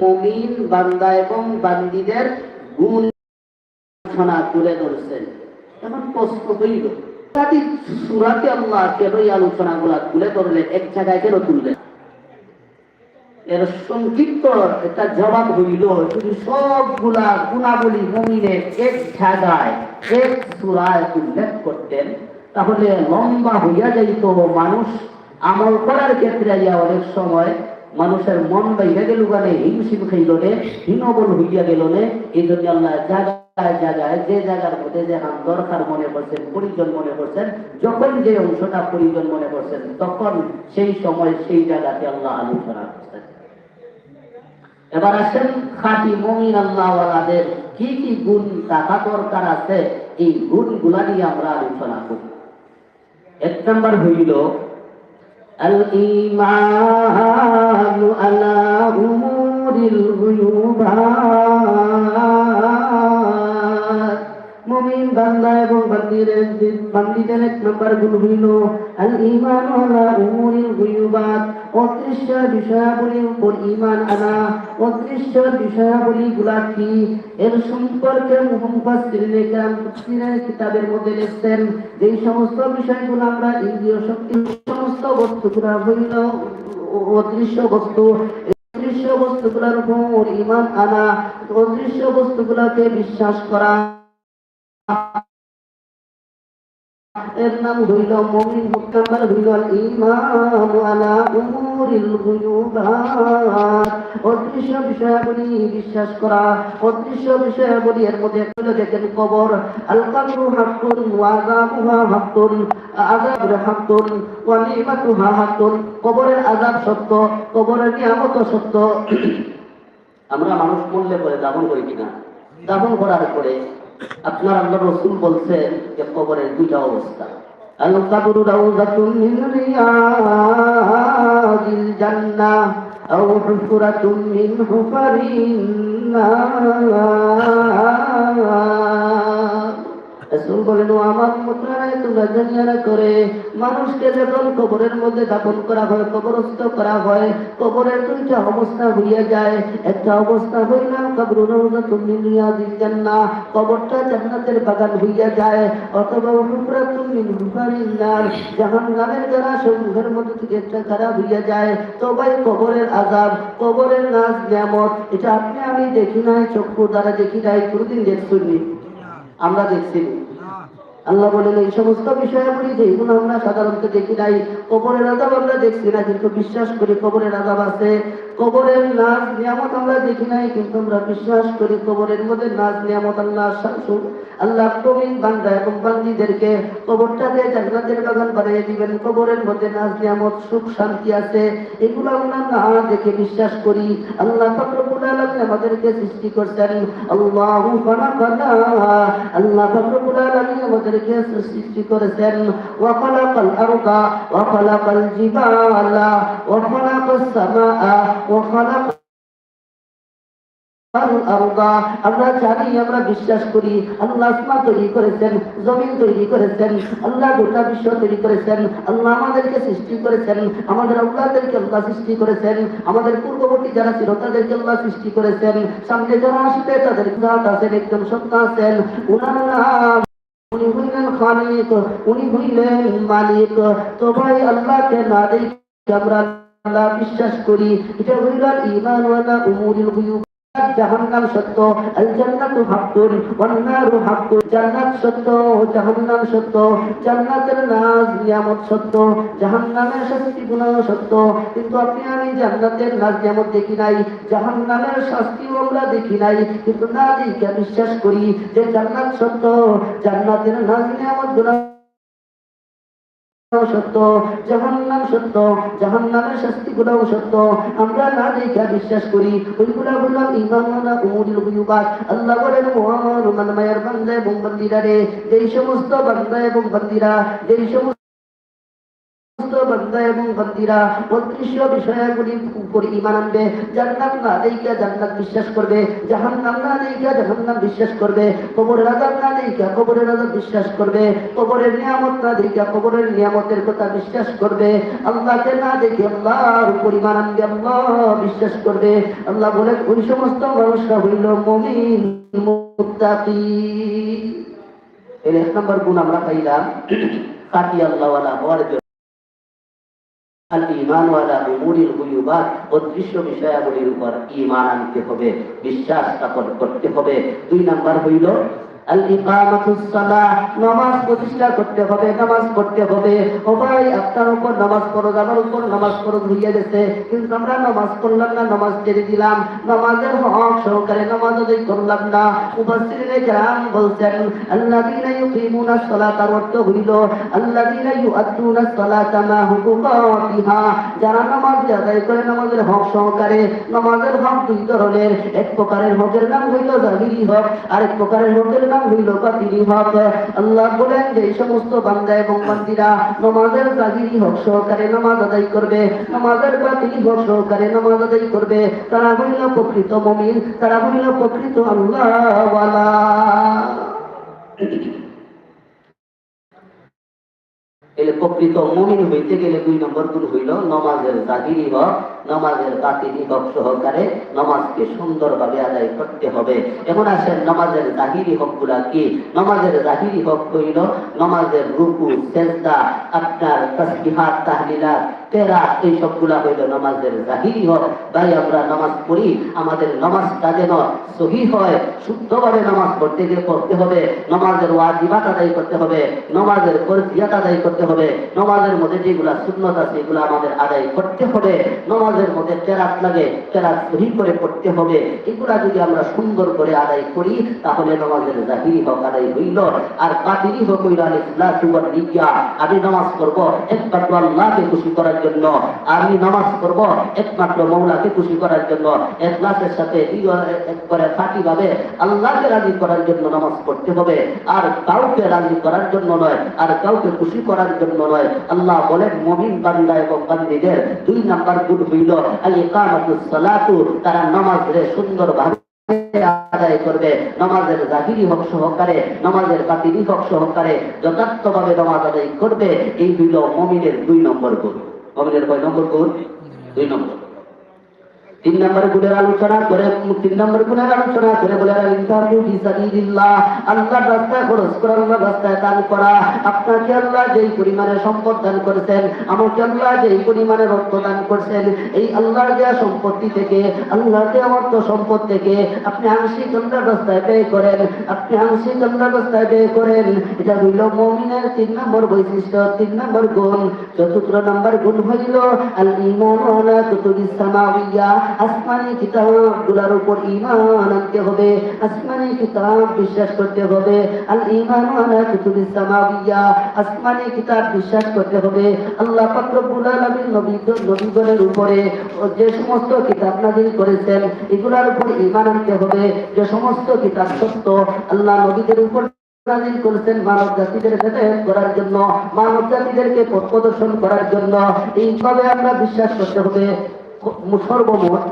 মমিন বান্দা এবং বান্দিদের গুণ আলোচনা তুলে ধরছেন। এখন প্রশ্ন হইল সুরাতে আল্লাহ কেন এই আলোচনাগুলা তুলে ধরলে এক জায়গায় কেন তুললেন? এর সংক্ষিপ্ত একটা জবাব হইল যদি সবগুলা গুণাবলী মমিনে এক জায়গায়, এক সুরায় উল্লেখ করতেন। তাহলে লম্বা হইয়া যাইত মানুষ আমল করার ক্ষেত্রে অনেক সময় মানুষের মন বাইরে গেল গানে হিমশিম খাইল নে, হীনবল হইয়া গেল নে, এই জন্য আল্লাহ জায়গায় জায়গায় যে জায়গার মধ্যে যে হাম দরকার মনে করছেন প্রয়োজন মনে করছেন, যখন যে অংশটা প্রয়োজন মনে করছেন, তখন সেই সময় সেই জায়গাতে আল্লাহ আলোচনা করছেন। এবার আসেন খাঁটি মমিন আল্লাহওয়ালাদের কি কি গুণ থাকা দরকার আছে, এই গুণগুলা নিয়ে আমরা আলোচনা করি। এক নম্বর হইল الإيمان على أمور الغيوبات বান্দা এবং বান্দিদের বান্দিদের এক নম্বর গুণ হইল আল ঈমান আলা উমুরিল গুয়ুবাত। অদৃশ্য বিষয়াবলীর উপর ঈমান আনা, অদৃশ্য বিষয়াবলী গুলা কি এর সম্পর্কে মুহাম্মাদিনে কেরাম তাফসীরের কিতাবের মধ্যে লিখছেন, যে সমস্ত বিষয়গুলো আমরা ইন্দ্রিয় শক্তি সমস্ত বস্তুগুলা হইল অদৃশ্য বস্তু। অদৃশ্য বস্তুগুলোর উপর ঈমান আনা, অদৃশ্য বস্তুগুলোকে বিশ্বাস করা। এর নাম হইল মুমিন মুকাম্মাল, হইল ঈমান আলা উমুরিল গুয়ুবাত। অদৃশ্য বিষয়াবলী বিশ্বাস করা, অদৃশ্য বিষয়াবলী এর মধ্যে একটা দেখেন কবর। আল কবরু হাক্কুন ওয়া আযাবুহা হাক্কুন আযাব হাক্কুন ওয়া নিমাতুহা হাক্কুন। কবরের আযাব সত্য, কবরের নিয়ামত সত্য। আমরা মানুষ মরলে পরে দাফন করি কিনা? দাফন করার পরে আপনার আল্লাহ রসুল বলছেন যে কবরের দুইটা অবস্থা। আল কাবরু রাউযাতুন মিন রিয়াদিল জান্নাহ রাসূল বলেন, ও আমার তোমরা করে মানুষকে যখন কবরের মধ্যে দাপন করা হয়, কবরস্থ করা হয়, কবরের দুইটা অবস্থা হইয়া যায়। একটা অবস্থা হইলাম কবর জান্নাহ। কবরটা জান্নাতের বাগান হইয়া যায়। অথবা হুফরাতুম মিন হুফারিন নার জাহান্নামের যারা সমূহের মধ্যে থেকে একটা খারাপ হইয়া যায়। তো ভাই কবরের আযাব, কবরের নাজ নিয়ামত। এটা আপনি আমি দেখি নাই, চক্ষু দ্বারা দেখি নাই, কোনদিন দেখছুনি আমরা দেখছি। আল্লাহ বলেন, এই সমস্ত বিষয়াবলী যেগুলো আমরা সাধারণত দেখি নাই, কবরের আজাব আমরা দেখছি না, কিন্তু বিশ্বাস করি কবরের আজাব আছে। কবরের নাচ নিয়ামত আমরা দেখি নাই, কিন্তু আমরা বিশ্বাস করি কবরের মধ্যে নাচ নিয়ামত আল্লাহ আল্লাহ প্রবীণ বান্দা এবং বান্দিদেরকে কবরটাকে জান্নাতের বাগান বানিয়ে দিবেন। কবরের মধ্যে নাচ নিয়ামত, সুখ, শান্তি আছে। এগুলো আমরা না দেখে বিশ্বাস করি। আল্লাহ আলমিন আমাদেরকে সৃষ্টি করছেন। আল্লাহু ফালাকানা আল্লাহ ফকরবুল আলমিন আমাদেরকে সৃষ্টি করেছেন। ওয়া খালাকাল আরদা, ওয়া খালাকাল জিবালা, ওয়া খালাকাস সামাআ, ওয়া খালাকা আমরা জানি, আমরা বিশ্বাস করি। আল্লাহ তৈরি করেছেন, জমিন তৈরি করেছেন, আল্লাহ গোটা বিশ্ব তৈরি করেছেন, আল্লাহ আমাদেরকে সৃষ্টি করেছেন, আমাদের আল্লাহদেরকে আল্লাহ সৃষ্টি করেছেন, আমাদের পূর্ববর্তী যারা ছিল তাদেরকে আল্লাহ সৃষ্টি করেছেন, সামনে যারা আসবে তাদের আছেন একজন সত্তা আছেন, উনার নাম উনি হইলেন খালিক, উনি হইলেন মালিক। তো ভাই, আল্লাহকে না দেখে আমরা বিশ্বাস করি, এটা হইল ইমান জাহান্নাম সত্য আল জান্নাতু হাক্কুন ওয়ান নারু হাক্কুন, জান্নাত সত্য, জাহান্নাম সত্য, জান্নাতের নাজ নিয়ামত সত্য, জাহান্নামের শাস্তি সত্য। কিন্তু আপনি আমি জান্নাতের নাজ নিয়ামত দেখি নাই, জাহান্নামের শাস্তিও আমরা দেখি নাই। কিন্তু না বিশ্বাস করি যে জান্নাত সত্য, জান্নাতের নাজ নিয়ামত গুনাহ সত্য, জাহান্নাম সত্য, জাহান্নামের শাস্তি গুলাও সত্য। আমরা না দেখা বিশ্বাস করি ওইগুলা বললাম ইমান না উমুরিল গুয়ুবাত আল্লাহ বলেন মায়ের বান্দা এবং বান্দিরা রে। যেই সমস্ত বান্দা এবং বান্দিরা, যেই সমস্ত বিশ্বাস করবে। নিয়ামতের কথা বিশ্বাস করবে। আল্লাহকে না দেখে আনবে, আল্লাহ বিশ্বাস করবে। আল্লাহ ওই সমস্ত মানুষরা হইল মুমিন এক নম্বর গুণ আমরা পাইলাম কাটি জন্য। ইমান ওয়ালা উমুরিল গুয়ুবাত অদৃশ্য বিষয়াবলীর উপর ইমান আনতে হবে, বিশ্বাস স্থাপন করতে হবে। দুই নাম্বার হইল নামাজ প্রতিষ্ঠা করতে হবে, নামাজ পড়তে হবে। ও ভাই, আপনার উপর নামাজ পড়ো আমার উপর নামাজ পড়ো হইয়া গেছে। কিন্তু আমরা নামাজ না, নামাজ ছেড়ে দিলাম। নামাজের হক সহকারে নামাজ করলাম না। বলছেন নামাজের হক দুই ধরনের। এক প্রকারের হকের নাম হইল জাহিরি হক এক প্রকারের হকের নাম আল্লাহ বলেন যে সমস্ত বান্দা এবং বান্দিরা নমাজের হক সহকারে নামাজ আদায় করবে হক সহকারে নামাজ আদায় করবে। তারা হইল প্রকৃত মমিন, তারা হইল প্রকৃত আল্লাহওয়ালা। এলে প্রকৃত মুমিন হইতে গেলে দুই নম্বর গুণ হইল নমাজের জাহিরি হক নমাজের বাতিলি হক সহকারে নমাজকে সুন্দরভাবে আদায় করতে হবে। এখন আসেন নমাজের জাহিরি হকগুলা কি? নমাজের জাহিরি হক হইল নমাজের রুকু, সেজদা, আপনার তসবিহাত তেরা এই সবগুলা হইল নমাজের জাহিরি হক তাই আমরা নামাজ পড়ি, আমাদের নামাজটা যেন সহি হয়, শুদ্ধভাবে নামাজ পড়তে গিয়ে পড়তে হবে ওয়াজিবাত আদায় করতে হবে আদায় করতে হবে মধ্যে যেগুলা আছে এগুলো আমাদের আদায় করতে হবে মধ্যে লাগে সহি করে পড়তে হবে, এগুলা যদি আমরা সুন্দর করে আদায় করি, তাহলে নমাজের জাহিরি হক, আদায় হইল। আর বাতিলি হক হইল আমি নামাজ করব একমাত্র আল্লাহকে খুশি করার জন্য। আমি নামাজ করব একমাত্র মৌলাকে খুশি করার জন্য। একলাসের সাথে একবারে ফাঁকি ভাবে আল্লাহকে রাজি করার জন্য নামাজ পড়তে হবে। আর কাউকে রাজি করার জন্য নয়, আর কাউকে খুশি করার জন্য নয়। আল্লাহ বলেন, মমিন বান্দা এবং বান্দিদের দুই নাম্বার গুণ হইল আল সালাতু। তারা নামাজে সুন্দরভাবে আদায় করবে। নামাজের জাহিরি হক সহকারে, নামাজের বাতিলি হক সহকারে, যথার্থভাবে নামাজ আদায় করবে। এই হইল মমিনের দুই নম্বর গুণ। মমিনের কয় নম্বর কোন দুই নম্বর। তিন নম্বর গুণের আলোচনা করে তিন নম্বর গুণের আলোচনা করে বলে ইনফাকু ফি সাবিলিল্লাহ আল্লাহর রাস্তায় খরচ করা আল্লাহর রাস্তায় দান করা। আপনাকে আল্লাহ যেই পরিমাণে সম্পদ দান করেছেন, আমাকে আল্লাহ যেই পরিমাণে রক্ত দান করছেন, এই আল্লাহর দেওয়া সম্পত্তি থেকে, আল্লাহর দেওয়া অর্থ সম্পদ থেকে আপনি আংশিক আল্লাহর রাস্তায় ব্যয় করেন। আপনি আংশিক আল্লাহর রাস্তায় ব্যয় করেন। এটা হইল মুমিনের তিন নম্বর বৈশিষ্ট্য, তিন নম্বর গুণ। চতুর্থ নম্বর গুণ হইল আল ঈমান ওয়ালা কুতুবিস সামাউইয়া আসমানি কিতাবগুলার উপর ঈমান আনতে হবে, আসমানি কিতাব বিশ্বাস করতে হবে, আল ঈমান ওয়ালা কুতুবিস সামাউইয়া আসমানি কিতাব বিশ্বাস করতে হবে, আল্লাহ পাক রব্বুল আলামিন নবী নবীগণের উপরে যে সমস্ত কিতাব নাযিল করেছেন, এগুলার উপর ঈমান আনতে হবে, যে সমস্ত কিতাব সত্য আল্লাহ নবীদের উপর নাজিল করেছেন মানব জাতিদের হেদায়ত করার জন্য, মানব জাতিদেরকে পথ প্রদর্শন করার জন্য, এইভাবে আমরা বিশ্বাস করতে হবে। সর্বমোট